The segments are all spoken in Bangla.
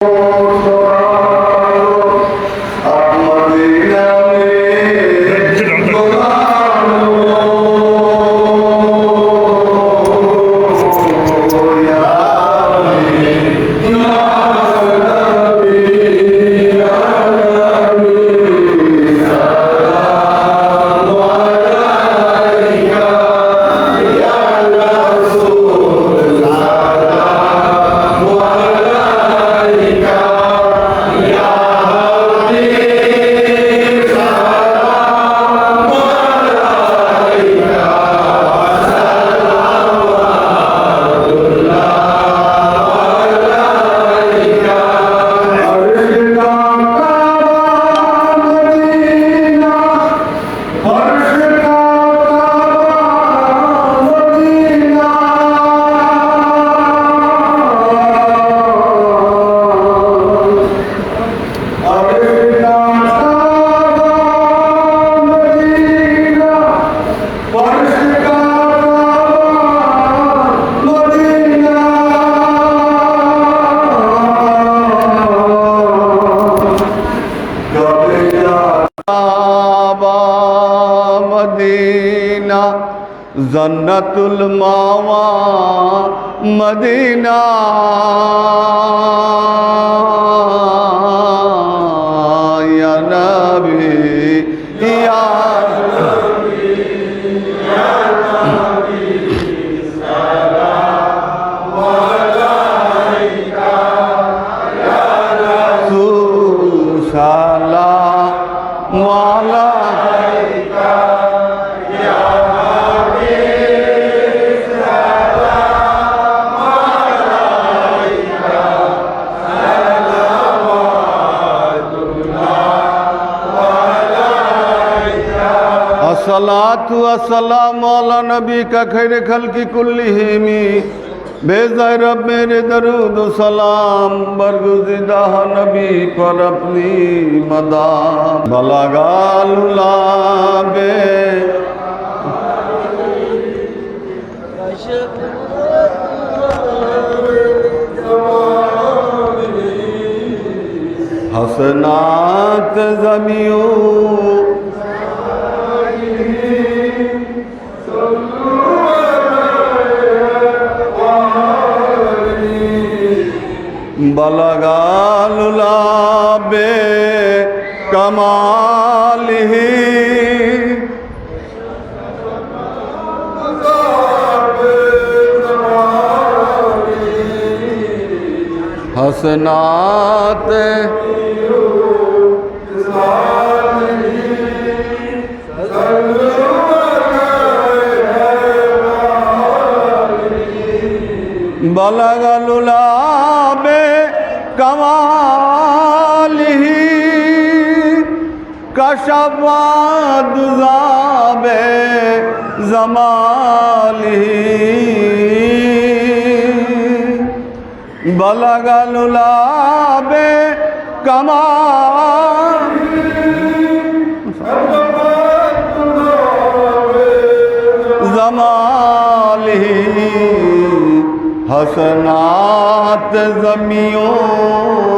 কাবা জন্নতুল মাওয়া মদিনা। ইয়া নবী ইয়া والصلاة والسلام على نبی کا خیر خلق کلہمی بے رب میرے درود و سلام، برگزیدہ نبی پر اپنی مدام. بلغا للابے حسنات زمین বলগালুলাবে কমালিহি हसनात বলগলুলাবে بجلاله کشفت ذاب زماله بلغ للاب کمال زماله حسنات زمیوں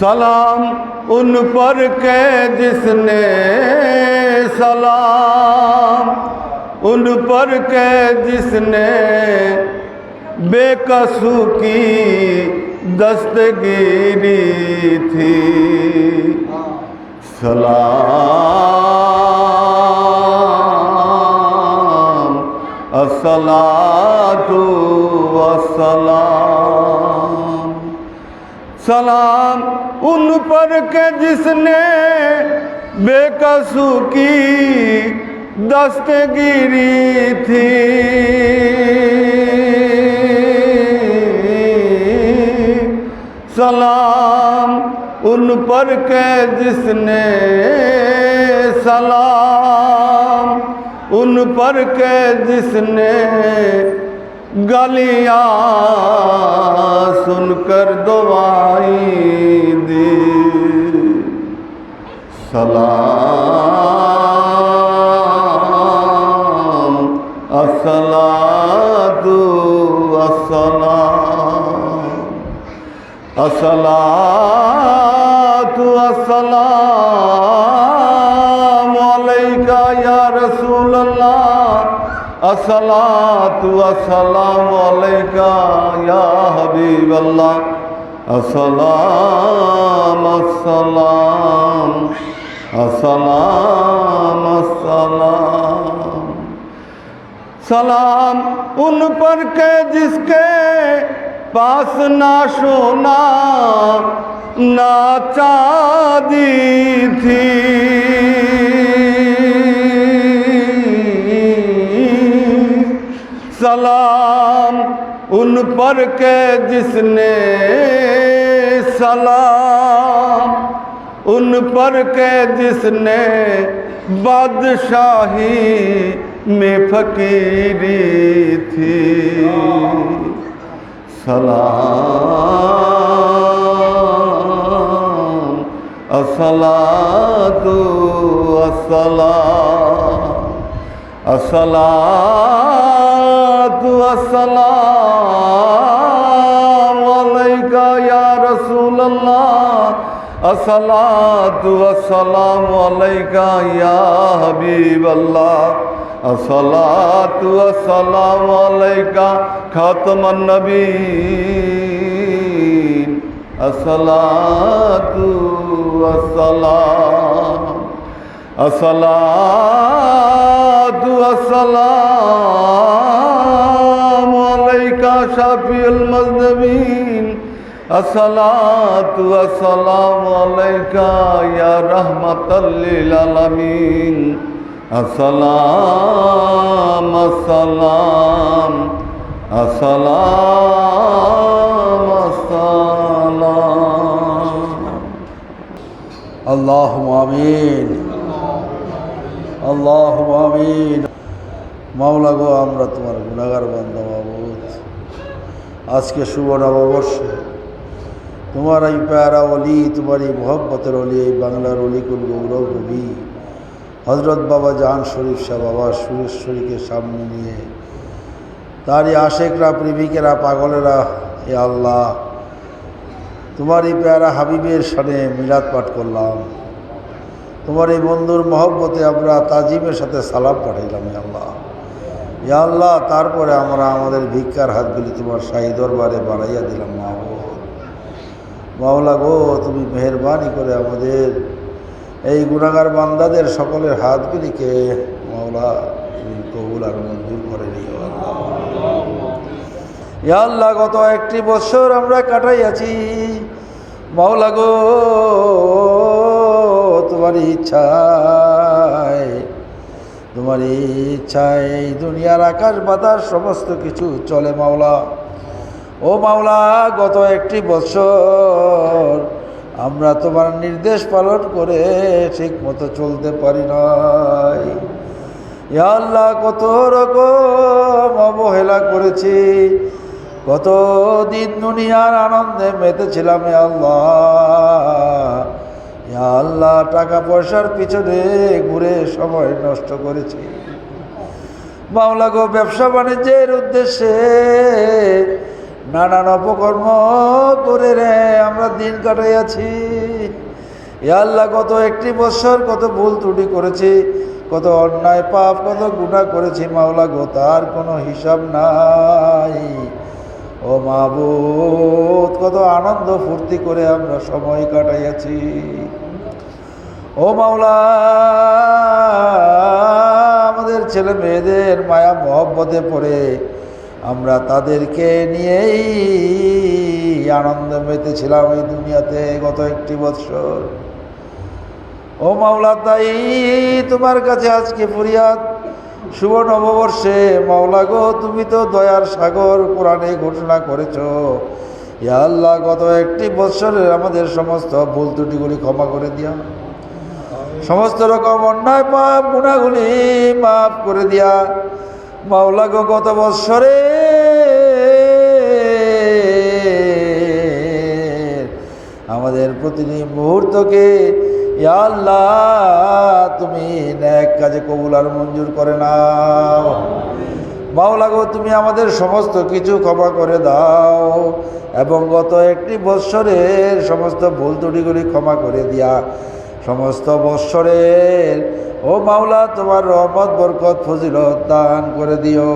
سلام ان پر کہ جس نے سلام ان پر کہ جس نے بے قصو کی دستگیری تھی سلام السلام تو السلام سلام ان پر کے جس نے بے قصو کی دستگیری تھی۔ سلام ان پر کے جس نے سلام ان پر کے جس نے گلیاں سن کر دعائیں دے سلام السلام السلام السلام السلام الصلاة والسلام عليك يا حبيب الله السلام السلام السلام السلام سلام ان پر کے جس کے پاس نہ سونا نہ چاندی تھی سلام، ان پر کے جس نے سلام، ان پر کے جس نے بادشاہی میں فقیری تھی۔ سلام اصلا السلام اصلا والسلام عليك يا رسول الله الصلاة والسلام عليك يا حبيب الله الصلاة والسلام عليك خاتم النبيين الصلاة والسلام الصلاة والسلام شافي المذنبين الصلاة والسلام عليك يا رحمة للعالمين السلام السلام السلام السلام اللهم آمين اللهم آمين মাওলা গো আমরা তোমার গুণাগার বান্দা বাবুত আজকে শুভ নববর্ষে। তোমার এই প্যারা অলি, তোমার এই মোহব্বতের অলি, এই বাংলার অলিকুল গৌরব রবি। হজরত বাবা জাহান শরীফ শাহ বাবা সুরেশ্বরীকে সামনে নিয়ে, তারই আশেকরা, প্রেমিকেরা, পাগলেরা এ আল্লাহ, তোমার এই পেয়ারা হাবিবের সানে মিলাদ পাঠ করলাম। তোমার এই বন্ধুর মহব্বতে আমরা তাজিমের সাথে সালাম পাঠাইলাম আল্লাহ। আল্লাহ, তারপরে আমরা আমাদের ভিক্ষার হাতগুলি তোমার শাহী দরবারে বাড়াইয়া দিলাম, মাহবুব। মাওলা গো, তুমি মেহরবানি করে আমাদের এই গুণাগার বান্দাদের সকলের হাতগুলিকে মাওলা তুমি কবুল আর মঞ্জুর করে নিও আল্লাহ। আল্লাহ, গত একটি বছর আমরা কাটাইয়াছি। মাওলা গো তোমার ইচ্ছায় তোমার ইচ্ছায় এই দুনিয়ার আকাশ বাতাস সমস্ত কিছু চলে মাওলা। ও মাওলা, গত একটি বছর আমরা তোমার নির্দেশ পালন করে ঠিক মতো চলতে পারি নাই। আল্লাহ, কত রকম অবহেলা করেছি। কত দিন দুনিয়ার আনন্দে মেতেছিলাম আল্লাহ। আল্লাহ টাকা পয়সার পিছনে ঘুরে সময় নষ্ট করেছি। মাওলা গো, ব্যবসা বাণিজ্যের উদ্দেশ্যে নানান অপকর্ম করে রে, আমরা দিন কাটাইয়াছি ইয়া আল্লাহ কত একটি বছর কত ভুল ত্রুটি করেছি, কত অন্যায় পাপ, কত গুণা করেছি মাওলা গো, তার কোনো হিসাব নাই। ও মাহবুদ কত আনন্দ ফুর্তি করে আমরা সময় কাটাইয়াছি। ও মাওলা, আমাদের ছেলে মেয়েদের মায়া মহব্বতে পড়ে আমরা তাদেরকে নিয়েই আনন্দ মেতেছিলাম এই দুনিয়াতে গত একটি বৎসর ও মাওলা, তাই তোমার কাছে আজকে ফরিয়াদ শুভ নববর্ষে, মাওলা গো, তুমি তো দয়ার সাগর কোরআনে ঘোষণা করেছ। ইয়া গত একটি বৎসরের আমাদের সমস্ত ভুল ত্রুটিগুলি ক্ষমা করে দিয়া সমস্ত রকম অন্যায়, পাপ, গুণাগুলি মাফ করে দিয়া, মাওলা গো, গত বৎসরে আমাদের প্রতিটি মুহূর্তকে আল্লাহ, তুমি ন্যাক কাজে কবুল আর মঞ্জুর করে নাও। মাওলা গো, তুমি আমাদের সমস্ত কিছু ক্ষমা করে দাও এবং গত একটি বৎসরের সমস্ত ভুল ত্রুটিগুলি ক্ষমা করে দিয়া সমস্ত বৎসরের, ও মাওলা, তোমার রহমত, বরকত, ফজিলত দান করে দিও।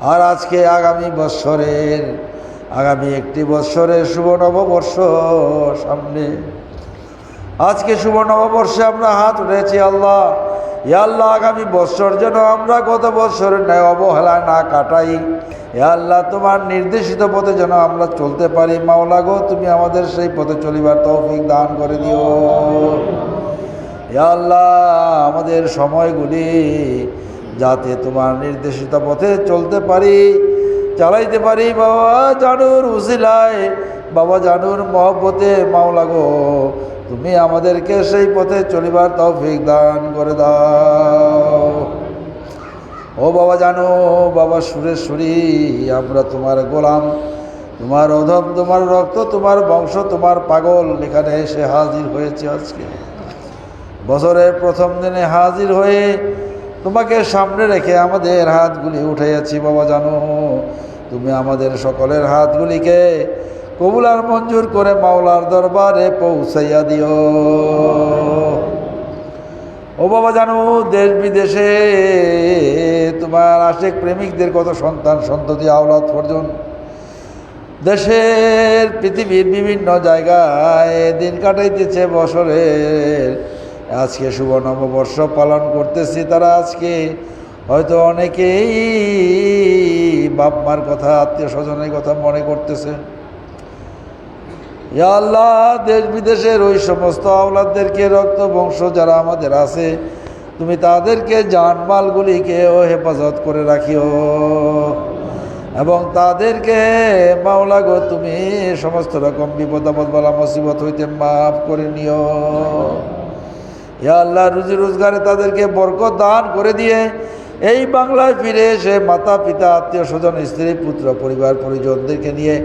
আর আজকে আগামী বৎসরের, আগামী একটি বৎসরের শুভ নববর্ষ সামনে। আজকে শুভ নববর্ষে আমরা হাত উঠেছি আল্লাহ। আল্লাহ, আগামী বৎসর যেন আমরা গত বৎসরের ন্যায় অবহেলায় না কাটাই। আল্লাহ, তোমার নির্দেশিত পথে যেন আমরা চলতে পারি। মাওলা গো, তুমি আমাদের সেই পথে চলিবার তৌফিক দান করে দিও। আল্লাহ, আমাদের সময়গুলি যাতে তোমার নির্দেশিত পথে চলতে পারি, চালাইতে পারি। বাবা জানুর উসিলায় বাবা জানুর মহব্বতে মাওলা গো, তুমি আমাদেরকে সেই পথে চলিবার তৌফিক দান করে দাও। ও বাবা জানো, বাবা সুরেশ্বরী আমরা তোমার গোলাম, তোমার অধম, তোমার রক্ত, তোমার বংশ, তোমার পাগল, এখানে এসে হাজির হয়েছে আজকে। বছরের প্রথম দিনে হাজির হয়ে তোমাকে সামনে রেখে আমাদের হাতগুলি উঠেছি বাবা জানো। তুমি আমাদের সকলের হাতগুলিকে কবুল আর মঞ্জুর করে মাওলার দরবারে পৌঁছাইয়া দিও। ও বাবা, জানো, দেশ বিদেশে তোমার আশেক প্রেমিকদের কত সন্তান, সন্ততি, আওলাদ পর্যন্ত দেশের, পৃথিবীর বিভিন্ন জায়গায় দিন কাটাইতেছে বছরের। আজকে শুভ নববর্ষ পালন করতেছি তারা আজকে। হয়তো অনেকেই বাপ মার কথা আত্মীয় স্বজনের কথা মনে করতেছে। আল্লাহ, দেশ বিদেশের ওই সমস্ত আওলাদদেরকে, রক্ত বংশ যারা আমাদের আছে, তুমি তাদেরকে জানমালগুলিকে ও হেফাজত করে রাখিও। এবং তাদেরকে, মাওলা গো, তুমি সমস্ত রকম বিপদ আপদ বলা মুসিবত হইতে মাফ করে নিও। ইয়া আল্লাহ, রুজি রোজগারে তাদেরকে বরকত দান করে দিয়ে এই বাংলায় ফিরে এসে মাতা পিতা আত্মীয় স্বজন স্ত্রী, পুত্র, পরিবার, পরিজনদেরকে নিয়ে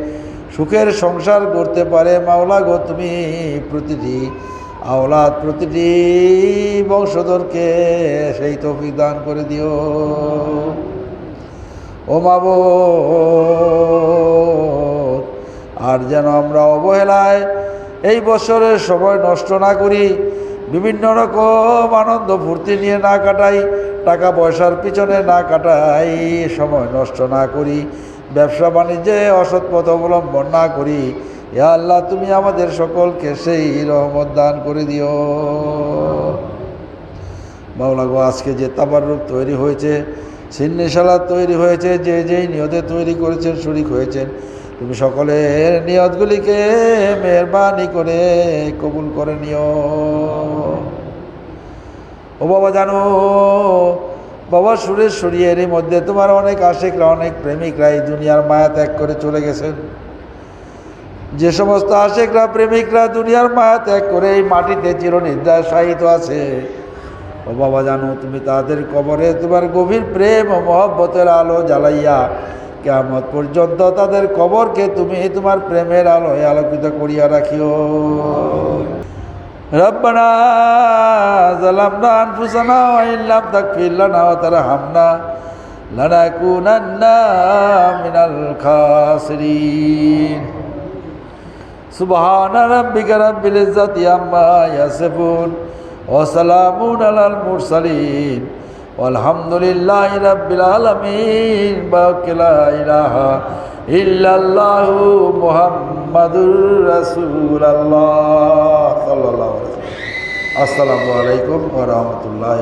সুখের সংসার করতে পারে মাওলা গো তুমি প্রতিটি আওলাদ, প্রতিটি বংশধরকে সেই তৌফিক দান করে দিও। ও মাব আর যেন আমরা অবহেলায় এই বছরের সময় নষ্ট না করি, বিভিন্ন রকম আনন্দ ফুর্তি নিয়ে না কাটাই, টাকা পয়সার পিছনে না কাটাই, সময় নষ্ট না করি ব্যবসা বাণিজ্যে অসৎ পথ অবলম্বন না করি। ইয়া আল্লাহ, তুমি আমাদের সকলকে সেই রহমত দান করে দিও। গো, আজকে যে রূপ তৈরি হয়েছে, সিন্নিশালা তৈরি হয়েছে, যে যেই নিয়তে তৈরি করেছেন, শরিক হয়েছেন, তুমি সকলের নিয়তগুলিকে মেহরবানি করে কবুল করে নিও। ও বাবা, জানো বাবা সুরেশ্বরী এরই মধ্যে তোমার অনেক আশেকরা, অনেক প্রেমিকরা এই দুনিয়ার মায়া ত্যাগ করে চলে গেছেন। যে সমস্ত আশেকরা, প্রেমিকরা দুনিয়ার মায়া ত্যাগ করে এই মাটিতে চিরনিদ্রায় শায়িত আছে। ও বাবা, জানো তুমি তাদের কবরে তোমার গভীর প্রেম ও মহব্বতের আলো জ্বালাইয়া কেমত পর্যন্ত তাদের কবরকে তুমি তোমার প্রেমের আলোয় আলোকিত করিয়া রাখিও। ربنا ظلمنا أنفسنا وإن لم تغفر لنا وترحمنا لنكونن من الخاسرين سبحان ربك رب العزة عما يصفون وسلام على المرسلين والحمد لله رب العالمين باك لا إله إلا الله محمد মোহাম্মদুর রাসুল আল্লাহ সাল্লাহ আসসালামু আলাইকুম ওরহমতুল্লাহ